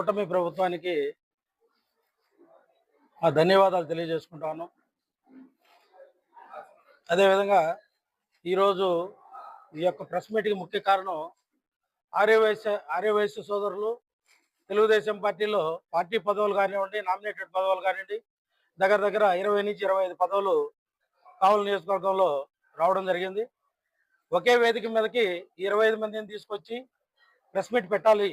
కూటమి ప్రభుత్వానికి ఆ ధన్యవాదాలు తెలియజేసుకుంటాను. అదేవిధంగా ఈరోజు ఈ యొక్క ప్రెస్ మీట్కి ముఖ్య కారణం ఆర్యవైశ్య ఆర్యవైశ్య సోదరులు తెలుగుదేశం పార్టీలో పార్టీ పదవులు కానివ్వండి నామినేటెడ్ పదవులు కానివ్వండి దగ్గర దగ్గర ఇరవై నుంచి ఇరవై ఐదు పదవులు కావలి నియోజకవర్గంలో రావడం జరిగింది. ఒకే వేదిక మీదకి ఇరవై ఐదు మందిని తీసుకొచ్చి ప్రెస్ మీట్ పెట్టాలి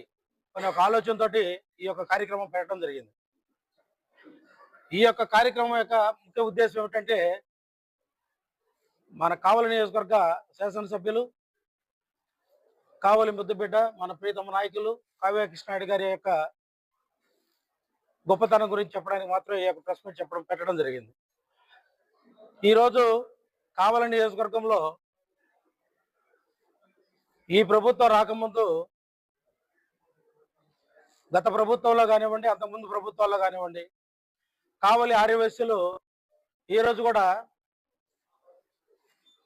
అనే ఒక ఆలోచనతోటి ఈ యొక్క కార్యక్రమం పెట్టడం జరిగింది. ఈ యొక్క కార్యక్రమం యొక్క ముఖ్య ఉద్దేశం ఏమిటంటే మన కావలి నియోజకవర్గ శాసనసభ్యులు కావలి ముద్దుబిడ్డ మన ప్రీతమ నాయకులు కావ్య కృష్ణారెడ్డి గారి యొక్క గొప్పతనం గురించి చెప్పడానికి మాత్రం ఈ యొక్క ప్రెస్ మీట్ చెప్పడం పెట్టడం జరిగింది. ఈరోజు కావలి నియోజకవర్గంలో ఈ ప్రభుత్వం రాకముందు గత ప్రభుత్వంలో కానివ్వండి అంతకుముందు ప్రభుత్వాల్లో కానివ్వండి కావలి ఆర్యవైశ్యులు ఈరోజు కూడా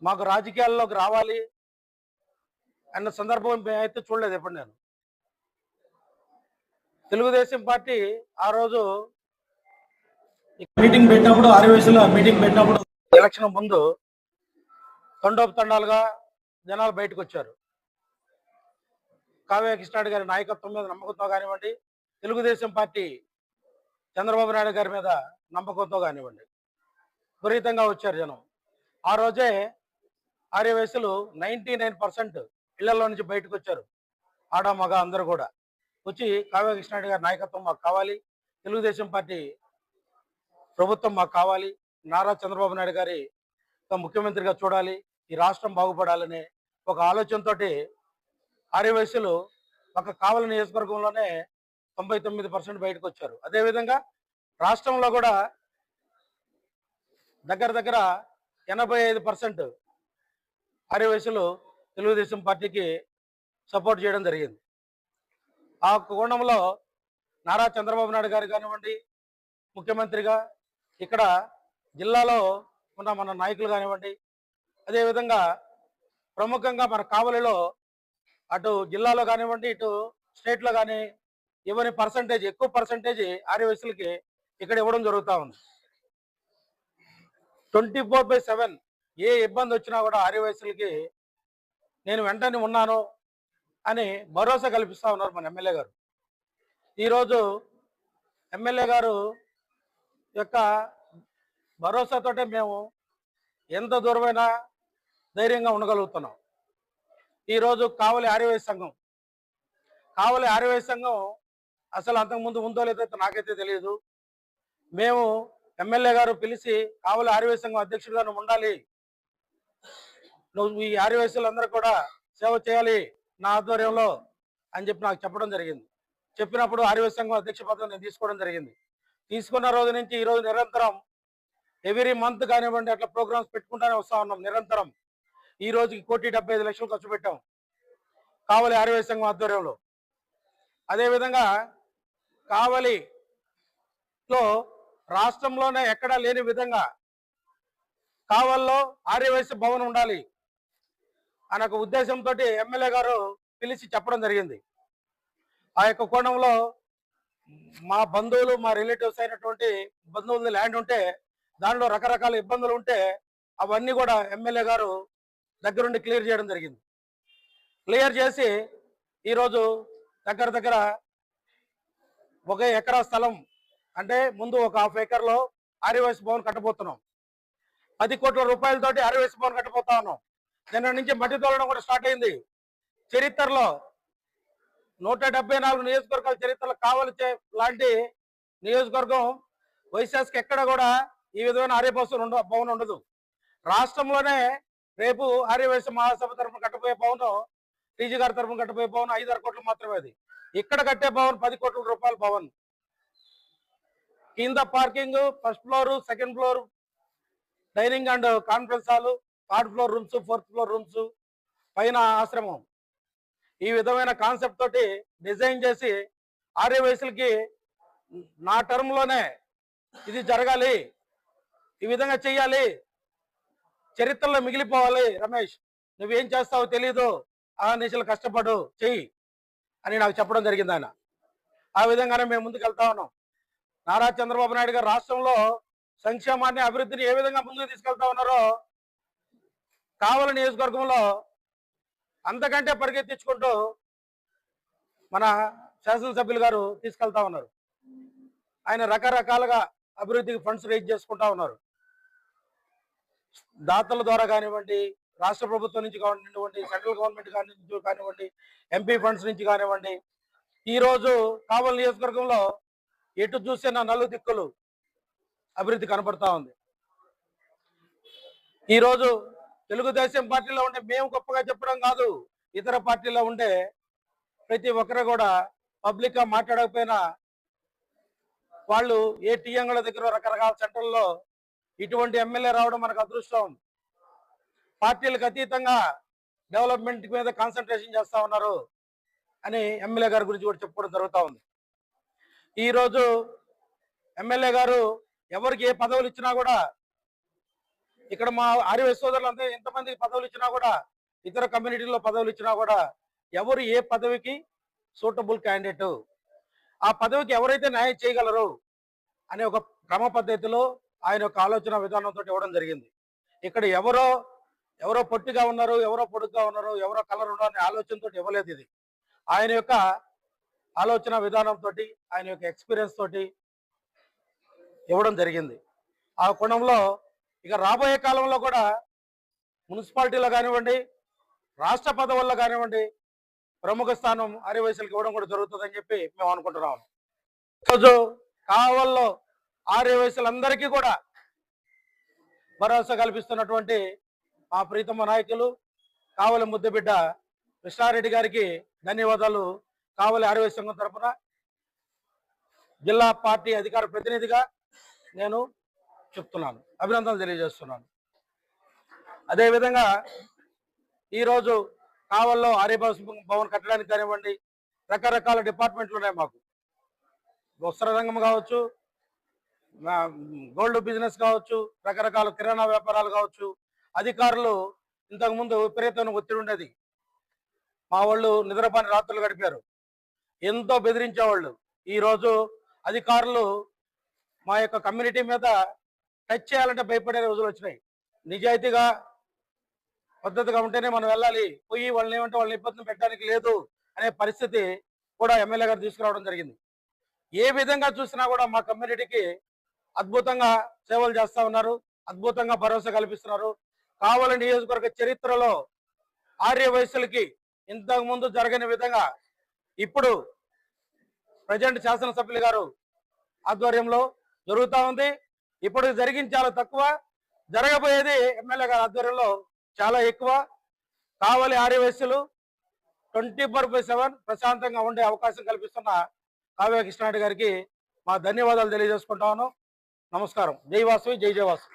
మాకు రాజకీయాల్లోకి రావాలి అన్న సందర్భం అయితే చూడలేదు ఎప్పుడు నేను. తెలుగుదేశం పార్టీ ఆ రోజు మీటింగ్ పెట్టినప్పుడు ఆర్యవైశ్యుల మీటింగ్ పెట్టినప్పుడు ఎలక్షన్ ముందు తండోపు తండాలుగా జనాలు బయటకు వచ్చారు. కావ్య కృష్ణాడు గారి నాయకత్వం మీద నమ్మకంతో కానివ్వండి తెలుగుదేశం పార్టీ చంద్రబాబు నాయుడు గారి మీద నమ్మకంతో కానివ్వండి. విపరీతంగా వచ్చారు జనం. ఆ రోజే ఆర్య వయసులు నైంటీ నైన్ పర్సెంట్ ఇళ్ళలో నుంచి బయటకు వచ్చారు. ఆడ మగ అందరూ కూడా. వచ్చి కావ్య కృష్ణారెడ్డి గారి నాయకత్వం మాకు కావాలి తెలుగుదేశం పార్టీ ప్రభుత్వం మాకు కావాలి నారా చంద్రబాబు నాయుడు గారి ముఖ్యమంత్రిగా చూడాలి ఈ రాష్ట్రం బాగుపడాలనే ఒక ఆలోచనతోటి ఆర్యవైశ్యులు ఒక కావల నియోజకవర్గంలోనే తొంభై తొమ్మిది పర్సెంట్ బయటకు వచ్చారు. అదేవిధంగా రాష్ట్రంలో కూడా దగ్గర దగ్గర ఎనభై ఐదు పర్సెంట్ ఆర్యవైశ్యులు తెలుగుదేశం పార్టీకి సపోర్ట్ చేయడం జరిగింది. ఆ కోణంలో నారా చంద్రబాబు నాయుడు గారు కానివ్వండి ముఖ్యమంత్రిగా ఇక్కడ జిల్లాలో ఉన్న మన నాయకులు కానివ్వండి అదేవిధంగా ప్రముఖంగా మన కావలిలో అటు జిల్లాలో కానివ్వండి ఇటు స్టేట్లో కానీ ఇవ్వని పర్సంటేజ్ ఎక్కువ పర్సంటేజ్ ఆర్యవయసులకి ఇక్కడ ఇవ్వడం జరుగుతూ ఉంది. ట్వంటీ ఫోర్ బై సెవెన్ ఏ ఇబ్బంది వచ్చినా కూడా ఆర్యవయసులకి నేను వెంటనే ఉన్నాను అని భరోసా కల్పిస్తా ఉన్నారు మన ఎమ్మెల్యే గారు. ఈరోజు ఎమ్మెల్యే గారు యొక్క భరోసాతోటే మేము ఎంత దూరమైనా ధైర్యంగా ఉండగలుగుతున్నాం. ఈరోజు కావలి ఆర్యవైశ్య సంఘం. కావలి ఆర్యవైశ్య సంఘం అసలు అంతకుముందు ఉందో లేదో నాకైతే తెలియదు. మేము ఎమ్మెల్యే గారు పిలిచి కావలి ఆర్యవైశ్య సంఘం అధ్యక్షుడిగా నువ్వు ఉండాలి. నువ్వు ఈ ఆర్యవైశ్యులందరూ కూడా సేవ చేయాలి నా ఆధ్వర్యంలో అని చెప్పి నాకు చెప్పడం జరిగింది. చెప్పినప్పుడు ఆర్యవైశ్య సంఘం అధ్యక్ష పదవి నేను తీసుకోవడం జరిగింది. తీసుకున్న రోజు నుంచి ఈరోజు నిరంతరం ఎవ్రీ మంత్ కానివ్వండి అట్లా ప్రోగ్రామ్స్ పెట్టుకుంటానే వస్తా ఉన్నాం నిరంతరం. ఈ రోజుకి కోటి డెబ్బై ఐదు లక్షలు ఖర్చు పెట్టాం. కావలి ఆర్యవైశ్య సంఘం ఆధ్వర్యంలో. అదేవిధంగా కావలిలో రాష్ట్రంలోనే ఎక్కడా లేని విధంగా కావల్లో ఆర్యవైశ్య భవన్ ఉండాలి అనే ఒక ఉద్దేశంతో ఎమ్మెల్యే గారు పిలిచి చెప్పడం జరిగింది. ఆ యొక్క కోణంలో మా బంధువులు మా రిలేటివ్స్ అయినటువంటి బంధువుల ల్యాండ్ ఉంటే దానిలో రకరకాల ఇబ్బందులు ఉంటే అవన్నీ కూడా ఎమ్మెల్యే గారు దగ్గరుండి క్లియర్ చేయడం జరిగింది. క్లియర్ చేసి ఈరోజు దగ్గర దగ్గర ఒక ఎకరా స్థలం అంటే ముందు ఒక హాఫ్ ఎకర్లో ఆర్యవైస్ భవన్ కట్టబోతున్నాం. పది కోట్ల రూపాయలతోటి ఆర్యవైస్ భవన్ కట్టబోతా ఉన్నాం. నిన్న నుంచి మట్టి తోలడం కూడా స్టార్ట్ అయింది. చరిత్రలో నూట డెబ్బై నాలుగు నియోజకవర్గాల చరిత్రలో కావలి లాంటి నియోజకవర్గం వైశాస్కి ఎక్కడ కూడా ఈ విధమైన ఆర్యభవన్ ఉండ భవన్ ఉండదు. రాష్ట్రంలోనే రేపు ఆర్యవేశ మహాసభ తరఫున కట్టబోయే భవనం టీజీ గారి తరఫున కట్టబోయే భవనం ఐదారు కోట్లు మాత్రమే అది. ఇక్కడ కట్టే భవన్ పది కోట్ల రూపాయల భవన్. కింద parking first floor second floor dining and conference hall third floor rooms fourth floor rooms పైన ఆశ్రమం. ఈ విధమైన కాన్సెప్ట్ తోటి డిజైన్ చేసి ఆర్యవయసులకి నా టర్మ్లోనే ఇది జరగాలి. ఈ విధంగా చెయ్యాలి చరిత్రలో మిగిలిపోవాలి రమేష్. నువ్వేం చేస్తావో తెలీదు. ఆ నిశలు కష్టపడు. చెయ్యి అని నాకు చెప్పడం జరిగింది ఆయన. ఆ విధంగానే మేము ముందుకు వెళ్తా ఉన్నాం. నారా చంద్రబాబు నాయుడు గారు రాష్ట్రంలో సంక్షేమాన్ని అభివృద్ధిని ఏ విధంగా ముందుకు తీసుకెళ్తా ఉన్నారో కావల నియోజకవర్గంలో అంతకంటే పరిగెత్తించుకుంటూ మన శాసనసభ్యులు గారు తీసుకెళ్తా ఉన్నారు. ఆయన రకరకాలుగా అభివృద్ధికి ఫండ్స్ రేజ్ చేసుకుంటా ఉన్నారు. దాతల ద్వారా కానివ్వండి రాష్ట్ర ప్రభుత్వం నుంచి కానివ్వండి సెంట్రల్ గవర్నమెంట్ నుంచి కానివ్వండి ఎంపీ ఫండ్స్ నుంచి కానివ్వండి ఈ రోజు కావలి నియోజకవర్గంలో ఎటు చూసినా నలు దిక్కులు అభివృద్ధి కనపడతా ఉంది. ఈరోజు తెలుగుదేశం పార్టీలో ఉంటే మేము గొప్పగా చెప్పడం కాదు ఇతర పార్టీలో ఉండే ప్రతి ఒక్కరు కూడా పబ్లిక్గా మాట్లాడకపోయినా వాళ్ళు ఏ టీఎంల దగ్గర రకరకాల సెంటర్లో ఇటువంటి ఎమ్మెల్యే రావడం మనకు అదృష్టం. పార్టీలకు అతీతంగా డెవలప్మెంట్ మీద కాన్సన్ట్రేషన్ చేస్తా ఉన్నారు అని ఎమ్మెల్యే గారి గురించి కూడా చెప్పుకోవడం జరుగుతూ ఉంది. ఈరోజు ఎమ్మెల్యే గారు ఎవరికి ఏ పదవులు ఇచ్చినా కూడా ఇక్కడ మా ఆర్య సోదరులంతా ఎంతమందికి పదవులు ఇచ్చినా కూడా ఇతర కమ్యూనిటీలో పదవులు ఇచ్చినా కూడా ఎవరు ఏ పదవికి సూటబుల్ క్యాండిడేట్ ఆ పదవికి ఎవరైతే న్యాయం చేయగలరు అనే ఒక క్రమ పద్ధతిలో ఆయన యొక్క ఆలోచన విధానంతో ఇవ్వడం జరిగింది. ఇక్కడ ఎవరో ఎవరో పొట్టిగా ఉన్నారు ఎవరో పొడుగ్గా ఉన్నారు ఎవరో కలర్ ఉన్నారు అనే ఆలోచనతో ఇవ్వలేదు ఇది. ఆయన యొక్క ఆలోచన విధానంతో ఆయన యొక్క ఎక్స్పీరియన్స్ తోటి ఇవ్వడం జరిగింది. ఆ కోణంలో ఇక రాబోయే కాలంలో కూడా మున్సిపాలిటీలో కానివ్వండి రాష్ట్ర పదవుల్లో కానివ్వండి ప్రముఖ స్థానం ఆర్యవైశ్యులకు ఇవ్వడం కూడా జరుగుతుందని చెప్పి మేము అనుకుంటున్నాం. ఈరోజు కావల్లో ఆర్యవైశ్యులందరికీ కూడా భరోసా కల్పిస్తున్నటువంటి మా ప్రీతమ నాయకులు కావలి ముద్దబిడ్డ కృష్ణారెడ్డి గారికి ధన్యవాదాలు. కావలి ఆర్యవైశ్య సంఘం తరపున జిల్లా పార్టీ అధికార ప్రతినిధిగా నేను చెప్తున్నాను అభినందనలు తెలియజేస్తున్నాను. అదేవిధంగా ఈరోజు కావల్లో ఆర్యభాష భవన్ కట్టడానికి కానివ్వండి రకరకాల డిపార్ట్మెంట్లు ఉన్నాయి మాకు. వస్త్ర రంగం కావచ్చు గోల్డ్ బిజినెస్ కావచ్చు రకరకాల కిరాణా వ్యాపారాలు కావచ్చు అధికారులు ఇంతకుముందు విపరీతమైన ఒత్తిడి ఉండేది. మా వాళ్ళు నిద్రపాని రాత్రులు గడిపారు. ఎంతో బెదిరించేవాళ్ళు. ఈరోజు అధికారులు మా యొక్క కమ్యూనిటీ మీద టచ్ చేయాలంటే భయపడే రోజులు వచ్చినాయి. నిజాయితీగా పద్ధతిగా ఉంటేనే మనం వెళ్ళాలి. పోయి వాళ్ళని ఏమంటే వాళ్ళని ఇబ్బంది పెట్టడానికి లేదు అనే పరిస్థితి కూడా ఎమ్మెల్యే గారు తీసుకురావడం జరిగింది. ఏ విధంగా చూసినా కూడా మా కమ్యూనిటీకి అద్భుతంగా సేవలు చేస్తా ఉన్నారు. అద్భుతంగా భరోసా కల్పిస్తున్నారు. కావలి నియోజకవర్గ చరిత్రలో ఆర్య వయసులకి ఇంతకు ముందు జరగని విధంగా ఇప్పుడు ప్రజెంట్ శాసనసభ్యులు గారు ఆధ్వర్యంలో జరుగుతూ ఉంది. ఇప్పుడు జరిగింది చాలా తక్కువ. జరగబోయేది ఎమ్మెల్యే గారి ఆధ్వర్యంలో చాలా ఎక్కువ. కావలి ఆర్యవయస్సులు ట్వంటీ ఫోర్ బై సెవెన్ ప్రశాంతంగా ఉండే అవకాశం కల్పిస్తున్న కావ్య కృష్ణారెడ్డి గారికి మా ధన్యవాదాలు తెలియజేసుకుంటాను నమస్కారం జై వాసవి జై జయ వాసవి